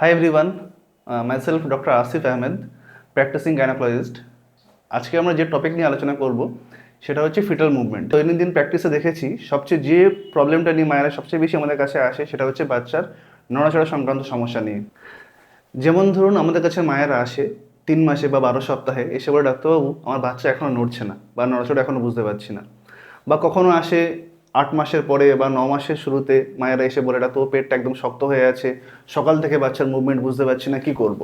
Hi everyone, uh, myself Dr. Asif Ahmed, practicing gynecologist. আজকে আমরা যে টপিক নিয়ে আলোচনা করব সেটা হচ্ছে ফিটাল মুভমেন্ট দৈনন্দিন প্র্যাকটিসে দেখেছি সবচেয়ে যে প্রবলেমটা নিয়ে মায়েরা সবচেয়ে বেশি আমাদের কাছে আসে সেটা হচ্ছে বাচ্চার নড়াচড়া সংক্রান্ত সমস্যা নিয়ে যেমন ধরুন আমাদের কাছে মায়েরা আসে তিন মাসে বা বারো সপ্তাহে এসে বলে ডাক্তারবাবু আমার বাচ্চা এখনও নড়ছে না বা নড়াচড়া এখনও বুঝতে পারছি না বা কখনো আসে আট মাসের পরে বা ন মাসের শুরুতে মায়েরা এসে বলে ডাক্তার পেটটা একদম শক্ত হয়ে আছে। সকাল থেকে বাচ্চার মুভমেন্ট বুঝতে পারছি না, কি করব।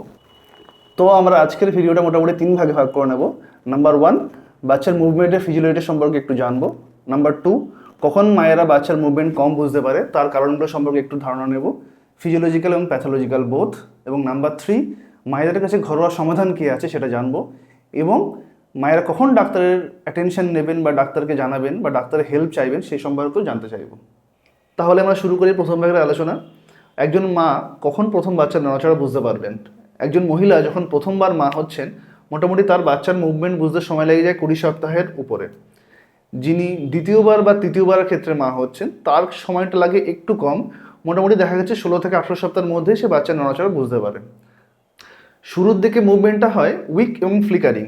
তো আমরা আজকের ভিডিওটা মোটামুটি তিন ভাগে ভাগ করে নেব। নাম্বার ওয়ান বাচ্চার মুভমেন্টের ফিজিওলজি সম্পর্কে একটু জানব। নাম্বার টু কখন মায়েরা বাচ্চার মুভমেন্ট কম বুঝতে পারে, তার কারণগুলো সম্পর্কে একটু ধারণা নেব। ফিজিওলজিক্যাল এবং প্যাথোলজিক্যাল বোধ এবং নাম্বার থ্রি মায়েদের কাছে ঘরোয়া সমাধান কী আছে সেটা জানব। এবং মায়েরা কখন ডাক্তারের অ্যাটেনশন নেবেন বা ডাক্তারকে জানাবেন বা ডাক্তারের হেল্প চাইবেন সেই সম্পর্কেও জানতে চাইব। তাহলে আমরা শুরু করি প্রথম ভাগের আলোচনা। একজন মা কখন প্রথম বাচ্চার নড়াচড়া বুঝতে পারবেন? একজন মহিলা যখন প্রথমবার মা হচ্ছেন, মোটামুটি তার বাচ্চার মুভমেন্ট বুঝতে সময় লেগে যায় কুড়ি সপ্তাহের উপরে। যিনি দ্বিতীয়বার বা তৃতীয়বারের ক্ষেত্রে মা হচ্ছেন, তার সময়টা লাগে একটু কম। মোটামুটি দেখা যাচ্ছে ষোলো থেকে আঠেরো সপ্তাহের মধ্যে সে বাচ্চার নড়াচড়া বুঝতে পারে। শুরুর দিকে মুভমেন্টটা হয় উইক এবং ফ্লিকারিং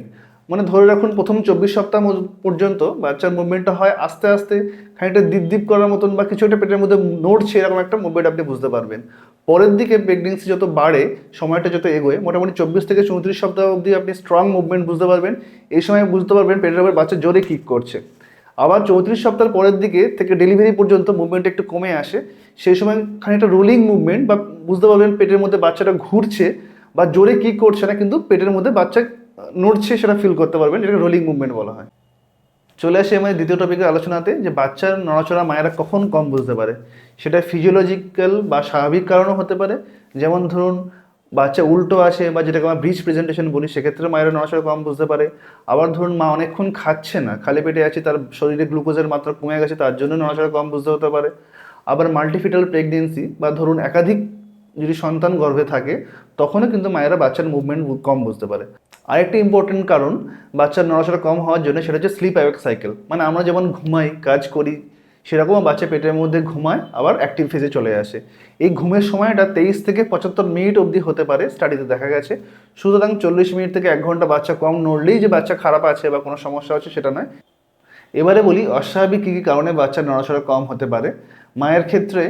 মানে ধরে রাখুন প্রথম চব্বিশ সপ্তাহ পর্যন্ত বাচ্চার মুভমেন্টটা হয় আস্তে আস্তে খানিকটা দ্বীপ করার মতন বা কিছু একটা পেটের মধ্যে নড়ছে এরকম একটা মুভমেন্ট আপনি বুঝতে পারবেন। পরের দিকে প্রেগনেন্সি যত বাড়ে, সময়টা যত এগোয়, মোটামুটি চব্বিশ থেকে চৌত্রিশ সপ্তাহ অবধি আপনি স্ট্রং মুভমেন্ট বুঝতে পারবেন। এই সময় বুঝতে পারবেন পেটের উপর বাচ্চা জোরে কিক করছে। আবার চৌত্রিশ সপ্তাহের পরের দিকে থেকে ডেলিভারি পর্যন্ত মুভমেন্ট একটু কমে আসে। সেই সময় খানিকটা রোলিং মুভমেন্ট বা বুঝতে পারবেন পেটের মধ্যে বাচ্চাটা ঘুরছে বা জোরে কিক করছে না, কিন্তু পেটের মধ্যে বাচ্চা নড়ছে সেটা ফিল করতে পারবেন যেটাকে রোলিং মুভমেন্ট বলা হয়। চলে আসি আমাদের দ্বিতীয় টপিকের আলোচনাতে, যে বাচ্চার নড়াচড়া মায়েরা কখন কম বুঝতে পারে। সেটা ফিজিওলজিক্যাল বা স্বাভাবিক কারণও হতে পারে। যেমন ধরুন, বাচ্চা উল্টো আসে বা যেটাকে আমরা ব্রিজ প্রেজেন্টেশন বলি, সেক্ষেত্রে মায়েরা নড়াচড়া কম বুঝতে পারে। আবার ধরুন, মা অনেকক্ষণ খাচ্ছে না, খালি পেটে আছে, তার শরীরে গ্লুকোজের মাত্রা কমে গেছে, তার জন্য নড়াচড়া কম বুঝতে হতে পারে। আবার মাল্টিফিটাল প্রেগনেন্সি বা ধরুন, একাধিক যদি সন্তান গর্ভে থাকে, তখনও কিন্তু মায়েরা বাচ্চার মুভমেন্ট কম বুঝতে পারে। আরেকটি ইম্পর্টেন্ট কারণ বাচ্চার নড়াচড়া কম হওয়ার জন্য সেটা হচ্ছে স্লিপ অ্যাওয়েক সাইকেল মানে আমরা যেমন ঘুমাই, কাজ করি, সেরকমও বাচ্চা পেটের মধ্যে ঘুমায়, আবার অ্যাক্টিভ ফেজে চলে আসে। এই ঘুমের সময়টা তেইশ থেকে পঁচাত্তর মিনিট অবধি হতে পারে স্টাডিতে দেখা গেছে। সুতরাং চল্লিশ মিনিট থেকে এক ঘণ্টা বাচ্চা কম নড়লেই যে বাচ্চা খারাপ আছে বা কোনো সমস্যা হচ্ছে সেটা নয়। এবারে বলি, অস্বাভাবিক কী কী কারণে বাচ্চার নড়াচড়া কম হতে পারে? মায়ের ক্ষেত্রে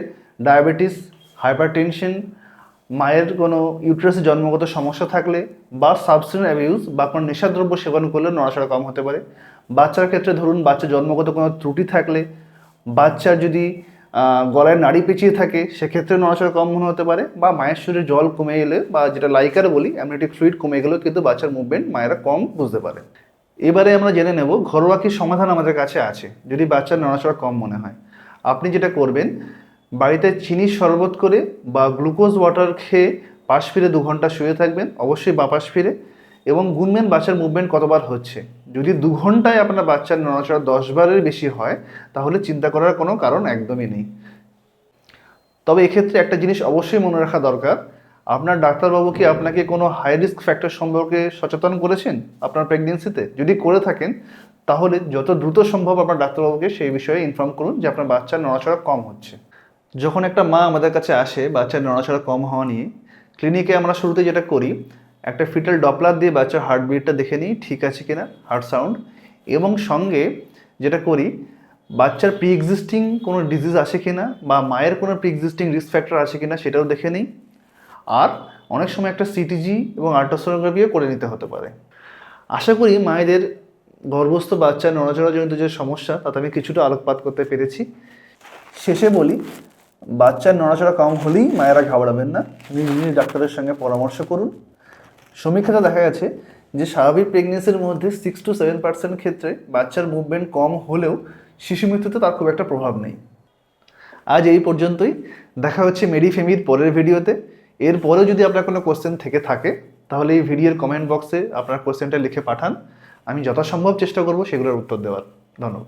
ডায়াবেটিস হাইপারটেনশন মায়ের কোনো ইউট্রাসে জন্মগত সমস্যা থাকলে বা সাবস্টেন্স অ্যাবিউজ বা কোনো নেশাদ্রব্য সেবন করলে নড়াচড়া কম হতে পারে। বাচ্চার ক্ষেত্রে ধরুন বাচ্চা জন্মগত কোনো ত্রুটি থাকলে বাচ্চার যদি গলায় নাড়ি পেঁচিয়ে থাকে, সেক্ষেত্রে নড়াচড়া কম মনে হতে পারে বা মায়ের শরীরে জল কমে এলে বা যেটা লাইকার বলি অ্যামনিটিক ফ্লুইড কমে গেলেও কিন্তু বাচ্চার মুভমেন্ট মায়েরা কম বুঝতে পারে। এবারে আমরা জেনে নেব ঘরোয়া কি সমাধান আমাদের কাছে আছে, যদি বাচ্চার নড়াচড়া কম মনে হয়। আপনি যেটা করবেন বাড়িতে চিনির শরবত করে বা গ্লুকোজ ওয়াটার খেয়ে পাশ ফিরে দু ঘণ্টা শুয়ে থাকবেন, অবশ্যই বাপাস ফিরে। এবং গুনবেন বাচ্চার মুভমেন্ট কতবার হচ্ছে। যদি দু ঘন্টায় আপনার বাচ্চার নড়াচড়া দশ বারের বেশি হয়, তাহলে চিন্তা করার কোনো কারণ একদমই নেই। তবে এক্ষেত্রে একটা জিনিস অবশ্যই মনে রাখা দরকার। আপনার ডাক্তারবাবু কি আপনাকে কোনো হাই রিস্ক ফ্যাক্টর সম্পর্কে সচেতন করেছেন আপনার প্রেগনেন্সিতে যদি করে থাকেন, তাহলে যত দ্রুত সম্ভব আপনার ডাক্তারবাবুকে সেই বিষয়ে ইনফর্ম করুন যে আপনার বাচ্চার নড়াচড়া কম হচ্ছে। যখন একটা মা আমাদের কাছে আসে, বাচ্চার নড়াচড়া কম হওয়া নিয়ে, ক্লিনিকে আমরা শুরুতে যেটা করি, একটা ফিটাল ডপলার দিয়ে বাচ্চার হার্টবিটটা দেখে নিই, ঠিক আছে কিনা, হার্ট সাউন্ড, এবং সঙ্গে যেটা করি, বাচ্চার প্রি এক্সিস্টিং কোনো ডিজিজ আছে কিনা, বা মায়ের কোনো প্রি এক্সিস্টিং রিস্ক ফ্যাক্টর আছে কি না সেটাও দেখে নিই, আর অনেক সময় একটা সিটিজি এবং আল্ট্রাসোনোগ্রাফিও করে নিতে হতে পারে। আশা করি মায়েদের গর্ভস্থ বাচ্চা নড়াচড়াজনিত যে সমস্যা, তাতে আমি কিছুটা আলোকপাত করতে পেরেছি। শেষে বলি বাচ্চার নড়াচড়া কম হলেই মায়েরা ঘাবড়াবেন না। নিজ ডাক্তারের সঙ্গে পরামর্শ করুন। সমীক্ষাতে দেখা গেছে যে, স্বাভাবিক প্রেগনেন্সির মধ্যে সিক্স টু সেভেন পার্সেন্ট ক্ষেত্রে বাচ্চার মুভমেন্ট কম হলেও শিশু মৃত্যুতে তার খুব একটা প্রভাব নেই। আজ এই পর্যন্তই। দেখা হচ্ছে মেরি ফেমির পরের ভিডিওতে। এরপরেও যদি আপনার কোনো কোশ্চেন থেকে থাকে, তাহলে এই ভিডিওর কমেন্ট বক্সে আপনার কোশ্চেনটা লিখে পাঠান। আমি যথাসম্ভব চেষ্টা করব সেগুলোর উত্তর দেওয়ার। ধন্যবাদ.